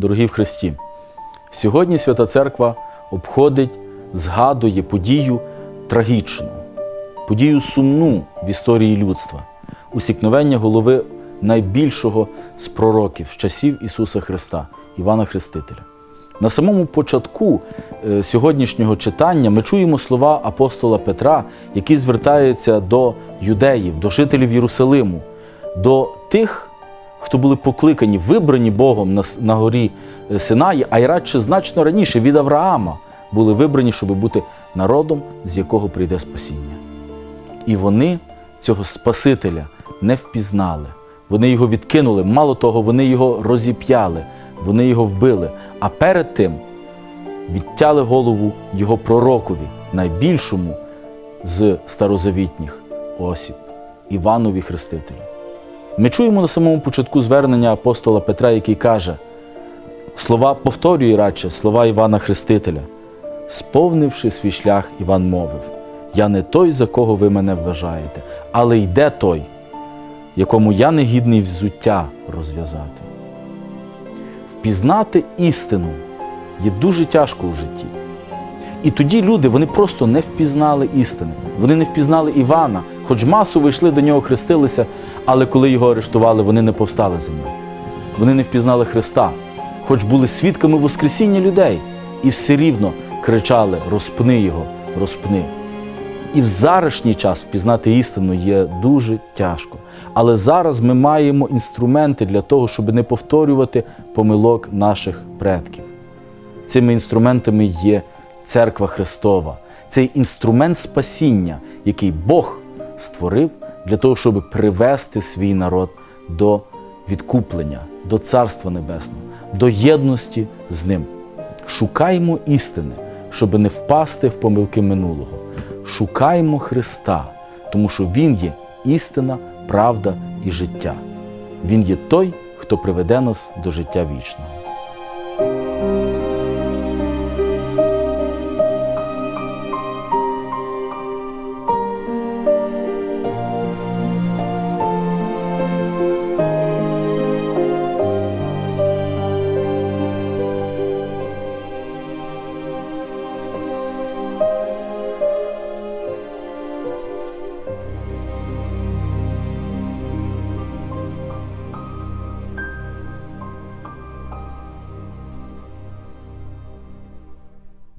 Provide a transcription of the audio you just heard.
дорогі в Христі, сьогодні Свята Церква обходить, згадує подію трагічну, подію сумну в історії людства, усікновення голови найбільшого з пророків з часів Ісуса Христа, Івана Хрестителя. На самому початку е, сьогоднішнього читання ми чуємо слова апостола Петра, які звертаються до юдеїв, до жителів Єрусалиму, до тих, хто були покликані, вибрані Богом на, на горі е, Синаї, а й радше значно раніше від Авраама були вибрані, щоб бути народом, з якого прийде спасіння. І вони цього Спасителя не впізнали. Вони його відкинули. Мало того, вони його розіп'яли, вони його вбили. А перед тим відтяли голову його пророкові, найбільшому з старозавітніх осіб, Іванові Хрестителю. Ми чуємо на самому початку звернення апостола Петра, який каже: слова повторює радше слова Івана Хрестителя. Сповнивши свій шлях, Іван мовив: Я не той, за кого ви мене вважаєте, але йде той, якому я не гідний взуття розв'язати. Впізнати істину є дуже тяжко у житті. І тоді люди вони просто не впізнали істини. Вони не впізнали Івана, хоч масово йшли до нього, хрестилися, але коли його арештували, вони не повстали за нього. Вони не впізнали Христа, хоч були свідками Воскресіння людей, і все рівно кричали: розпни його, розпни. І в зарашній час впізнати істину є дуже тяжко. Але зараз ми маємо інструменти для того, щоб не повторювати помилок наших предків. Цими інструментами є Церква Христова, цей інструмент спасіння, який Бог створив для того, щоб привести свій народ до відкуплення, до Царства Небесного, до єдності з Ним. Шукаймо істини, щоб не впасти в помилки минулого. Шукаймо Христа, тому що Він є істина, правда і життя. Він є той, хто приведе нас до життя вічного.